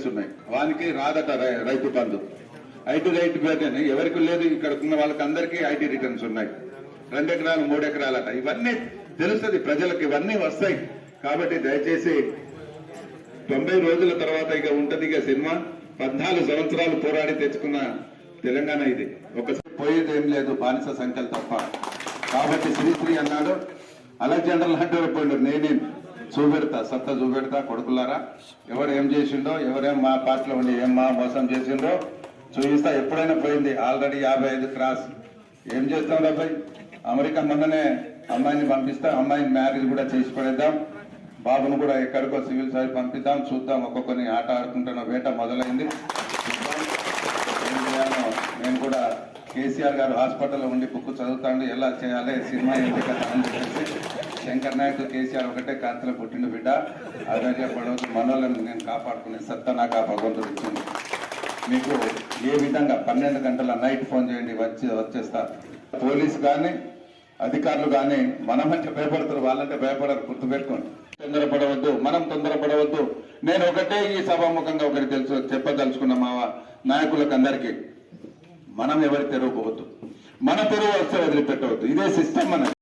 Returns ఉన్నాయి వానికి రాదట Rythu Bandhu. IT Rythu Bandhu ఎవరికి లేదు ఇక్కడ ఉన్న వాళ్ళకి అందరికీ ఐటీ రిటర్న్స్ ఉన్నాయి. రెండు ఎకరాలు మూడు ఎకరాలట ఇవన్నీ తెలుస్తుంది ప్రజలకు ఇవన్నీ వస్తాయి. కాబట్టి దయచేసి తొంభై రోజుల తర్వాత ఇక ఉంటది ఇక సినిమా. పద్నాలుగు సంవత్సరాలు పోరాడి తెచ్చుకున్న తెలంగాణ ఇది. ఒకసారి పోయేది ఏం లేదు బానిస సంఖ్యలు తప్ప. కాబట్టి శ్రీశ్రీ అన్నాడు అలెగ్జాండర్ లాంటి వాడు పోయిండు నేనే. చూపెడతా సత్తా చూపెడతా కొడుకులారా. ఎవరు ఏం చేసిండో ఎవరేం మా పార్టీలో ఉండి ఏం మా మోసం చేసిండో చూపిస్తా ఎప్పుడైనా పోయింది. ఆల్రెడీ యాభై ఐదు క్రాస్. ఏం చేస్తాం డబ్బాయి అమెరికా మొన్ననే అమ్మాయిని పంపిస్తాం అమ్మాయిని మ్యారేజ్ కూడా చేసి పడేద్దాం. బాబును కూడా ఎక్కడికో సివిల్ సర్వీస్ పంపిద్దాం చూద్దాం ఒక్కొక్కరిని ఆట ఆడుకుంటున్న వేట మొదలైంది. నేను కూడా కేసీఆర్ గారు హాస్పిటల్లో ఉండి బుక్ చదువుతాను ఎలా చేయాలి సినిమా ఏంటి శంకర్ నాయక్ కేసీఆర్ ఒకటే కాంతిలో పుట్టిన బిడ్డ. అదే పడవద్దు మనోళ్ళని నేను కాపాడుకునే సత్తా నాకు ఆ భగవంతుడు ఇచ్చింది మీకు ఏ విధంగా పన్నెండు గంటల నైట్ ఫోన్ చేయండి వచ్చి వచ్చేస్తా. పోలీస్ కానీ అధికారులు కానీ మనమంటే భయపడతారు వాళ్ళంటే భయపడరు గుర్తుపెట్టుకోండి. తొందరపడవద్దు మనం తొందరపడవద్దు. నేను ఒకటే ఈ సభాముఖంగా ఒకటి తెలుసు చెప్పదలుచుకున్న మా నాయకులకు అందరికీ మనం ఎవరి తెరవకపోవద్దు మన తెరువు వస్తే వదిలిపెట్టవద్దు. ఇదే సిస్టమ్ మనది.